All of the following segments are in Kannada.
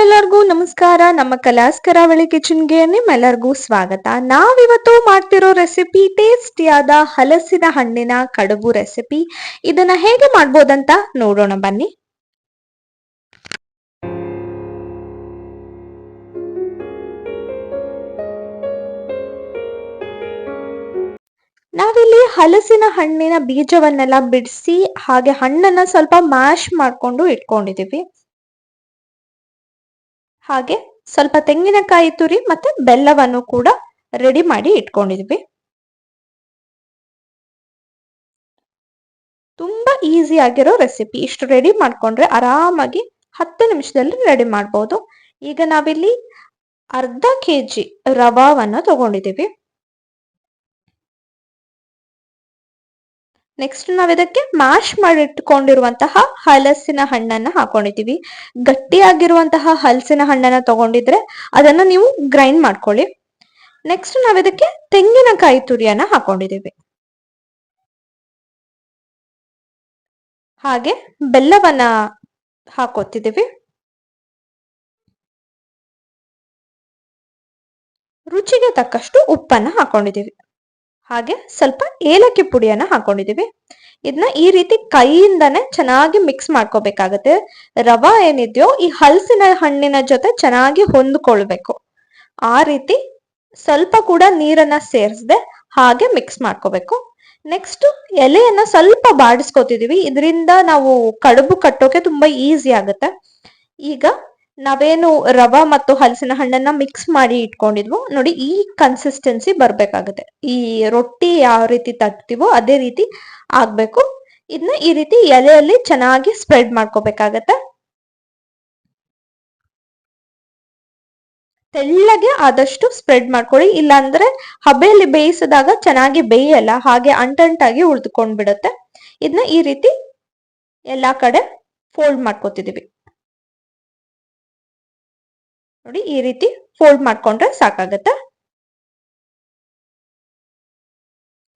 ಎಲ್ಲರಿಗೂ ನಮಸ್ಕಾರ. ನಮ್ಮ ಕಲಾಸ್ ಕರಾವಳಿ ಕಿಚನ್ಗೆ ನಿಮ್ಮೆಲ್ಲರಿಗೂ ಸ್ವಾಗತ. ನಾವಿವತ್ತು ಮಾಡ್ತಿರೋ ರೆಸಿಪಿ ಟೇಸ್ಟಿಯಾದ ಹಲಸಿನ ಹಣ್ಣಿನ ಕಡುಬು ರೆಸಿಪಿ. ಇದನ್ನ ಹೇಗೆ ಮಾಡ್ಬೋದಂತ ನೋಡೋಣ ಬನ್ನಿ. ನಾವಿಲ್ಲಿ ಹಲಸಿನ ಹಣ್ಣಿನ ಬೀಜವನ್ನೆಲ್ಲ ಬಿಡಿಸಿ ಹಾಗೆ ಹಣ್ಣನ್ನ ಸ್ವಲ್ಪ ಮ್ಯಾಶ್ ಮಾಡ್ಕೊಂಡು ಇಟ್ಕೊಂಡಿದೀವಿ. ಹಾಗೆ ಸ್ವಲ್ಪ ತೆಂಗಿನಕಾಯಿ ತುರಿ ಮತ್ತೆ ಬೆಲ್ಲವನ್ನು ಕೂಡ ರೆಡಿ ಮಾಡಿ ಇಟ್ಕೊಂಡಿದ್ವಿ. ತುಂಬಾ ಈಸಿ ಆಗಿರೋ ರೆಸಿಪಿ ಇಷ್ಟು ರೆಡಿ ಮಾಡ್ಕೊಂಡ್ರೆ ಆರಾಮಾಗಿ ಹತ್ತು ನಿಮಿಷದಲ್ಲಿ ರೆಡಿ ಮಾಡ್ಬೋದು. ಈಗ ನಾವಿಲ್ಲಿ ಅರ್ಧ ಕೆ ಜಿ ರವಾವನ್ನು ತಗೊಂಡಿದ್ದೀವಿ. ನೆಕ್ಸ್ಟ್ ನಾವ್ ಇದಕ್ಕೆ ಮ್ಯಾಶ್ ಮಾಡಿಟ್ಕೊಂಡಿರುವಂತಹ ಹಲಸಿನ ಹಣ್ಣನ್ನ ಹಾಕೊಂಡಿದೀವಿ. ಗಟ್ಟಿಯಾಗಿರುವಂತಹ ಹಲಸಿನ ಹಣ್ಣನ್ನ ತಗೊಂಡಿದ್ರೆ ಅದನ್ನ ನೀವು ಗ್ರೈಂಡ್ ಮಾಡ್ಕೊಳ್ಳಿ. ನೆಕ್ಸ್ಟ್ ನಾವ್ ಇದಕ್ಕೆ ತೆಂಗಿನಕಾಯಿ ತುರಿಯನ್ನ ಹಾಕೊಂಡಿದೀವಿ. ಹಾಗೆ ಬೆಲ್ಲವನ್ನ ಹಾಕೋತಿದ್ದೀವಿ ರುಚಿಗೆ ತಕ್ಕಷ್ಟು ಉಪ್ಪನ್ನ ಹಾಕೊಂಡಿದೀವಿ. ಹಾಗೆ ಸ್ವಲ್ಪ ಏಲಕ್ಕಿ ಪುಡಿಯನ್ನ ಹಾಕೊಂಡಿದೀವಿ ಇದನ್ನ ಈ ರೀತಿ ಕೈಯಿಂದಾನೆ ಚೆನ್ನಾಗಿ ಮಿಕ್ಸ್ ಮಾಡ್ಕೋಬೇಕಾಗತ್ತೆ. ರವಾ ಏನಿದೆಯೋ ಈ ಹಲಸಿನ ಹಣ್ಣಿನ ಜೊತೆ ಚೆನ್ನಾಗಿ ಹೊಂದ್ಕೊಳ್ಬೇಕು. ಆ ರೀತಿ ಸ್ವಲ್ಪ ಕೂಡ ನೀರನ್ನ ಸೇರಿಸದೆ ಹಾಗೆ ಮಿಕ್ಸ್ ಮಾಡ್ಕೋಬೇಕು. ನೆಕ್ಸ್ಟ್ ಎಲೆಯನ್ನ ಸ್ವಲ್ಪ ಬಾಡಿಸ್ಕೋತಿದೀವಿ ಇದರಿಂದ ನಾವು ಕಡುಬು ಕಟ್ಟೋಕೆ ತುಂಬಾ ಈಸಿ ಆಗುತ್ತೆ. ಈಗ ನಾವೇನು ರವಾ ಮತ್ತು ಹಲಸಿನ ಹಣ್ಣನ್ನ ಮಿಕ್ಸ್ ಮಾಡಿ ಇಟ್ಕೊಂಡಿದ್ವು, ನೋಡಿ ಈ ಕನ್ಸಿಸ್ಟೆನ್ಸಿ ಬರ್ಬೇಕಾಗುತ್ತೆ. ಈ ರೊಟ್ಟಿ ಯಾವ ರೀತಿ ತಟ್ತೀವೋ ಅದೇ ರೀತಿ ಆಗ್ಬೇಕು. ಇದನ್ನ ಈ ರೀತಿ ಎಲೆಯಲ್ಲಿ ಚೆನ್ನಾಗಿ ಸ್ಪ್ರೆಡ್ ಮಾಡ್ಕೋಬೇಕಾಗತ್ತೆ. ತೆಳ್ಳಗೆ ಆದಷ್ಟು ಸ್ಪ್ರೆಡ್ ಮಾಡ್ಕೊಳ್ಳಿ. ಇಲ್ಲಾಂದ್ರೆ ಹಬೆಯಲ್ಲಿ ಬೇಯಿಸಿದಾಗ ಚೆನ್ನಾಗಿ ಬೇಯಲ್ಲ, ಹಾಗೆ ಅಂಟಂಟಾಗಿ ಉಳಿದುಕೊಂಡ್ಬಿಡತ್ತೆ. ಇದನ್ನ ಈ ರೀತಿ ಎಲ್ಲಾ ಕಡೆ ಫೋಲ್ಡ್ ಮಾಡ್ಕೋತಿದೀವಿ ನೋಡಿ ಈ ರೀತಿ ಫೋಲ್ಡ್ ಮಾಡ್ಕೊಂಡ್ರೆ ಸಾಕಾಗತ್ತೆ?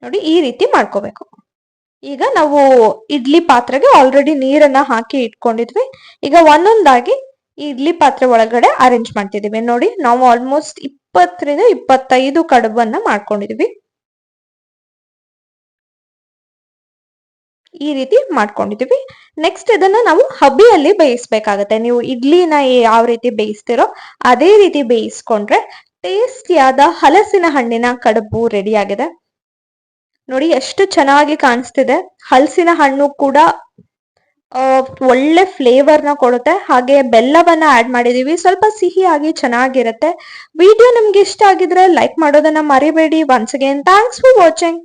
ನೋಡಿ ಈ ರೀತಿ ಮಾಡ್ಕೋಬೇಕು. ಈಗ ನಾವು ಇಡ್ಲಿ ಪಾತ್ರೆಗೆ ಆಲ್ರೆಡಿ ನೀರನ್ನ ಹಾಕಿ ಇಟ್ಕೊಂಡಿದ್ವಿ. ಈಗ ಒಂದೊಂದಾಗಿ ಈ ಇಡ್ಲಿ ಪಾತ್ರೆ ಒಳಗಡೆ ಅರೇಂಜ್ ಮಾಡ್ತಿದೀವಿ ನೋಡಿ, ನಾವು ಆಲ್ಮೋಸ್ಟ್ ಇಪ್ಪತ್ತರಿಂದ ಇಪ್ಪತ್ತೈದು ಕಡುಬನ್ನ ಮಾಡ್ಕೊಂಡಿದ್ವಿ ಈ ರೀತಿ ಮಾಡ್ಕೊಂಡಿದೀವಿ ನೆಕ್ಸ್ಟ್ ಇದನ್ನ ನಾವು ಹಬ್ಬಿಯಲ್ಲಿ ಬೇಯಿಸ್ಬೇಕಾಗತ್ತೆ. ನೀವು ಇಡ್ಲಿನ ಯಾವ ರೀತಿ ಬೇಯಿಸ್ತಿರೋ ಅದೇ ರೀತಿ ಬೇಯಿಸ್ಕೊಂಡ್ರೆ ಟೇಸ್ಟಿಯಾದ ಹಲಸಿನ ಹಣ್ಣಿನ ಕಡುಬು ರೆಡಿ ಆಗಿದೆ. ನೋಡಿ ಎಷ್ಟು ಚೆನ್ನಾಗಿ ಕಾಣಿಸ್ತಿದೆ. ಹಲಸಿನ ಹಣ್ಣು ಕೂಡ ಒಳ್ಳೆ ಫ್ಲೇವರ್ನ ಕೊಡುತ್ತೆ. ಹಾಗೆ ಬೆಲ್ಲವನ್ನ ಆಡ್ ಮಾಡಿದೀವಿ. ಸ್ವಲ್ಪ ಸಿಹಿಯಾಗಿ ಚೆನ್ನಾಗಿರುತ್ತೆ. ವಿಡಿಯೋ ನಿಮ್ಗೆ ಇಷ್ಟ ಆಗಿದ್ರೆ ಲೈಕ್ ಮಾಡೋದನ್ನ ಮರಿಬೇಡಿ. Once again thanks for watching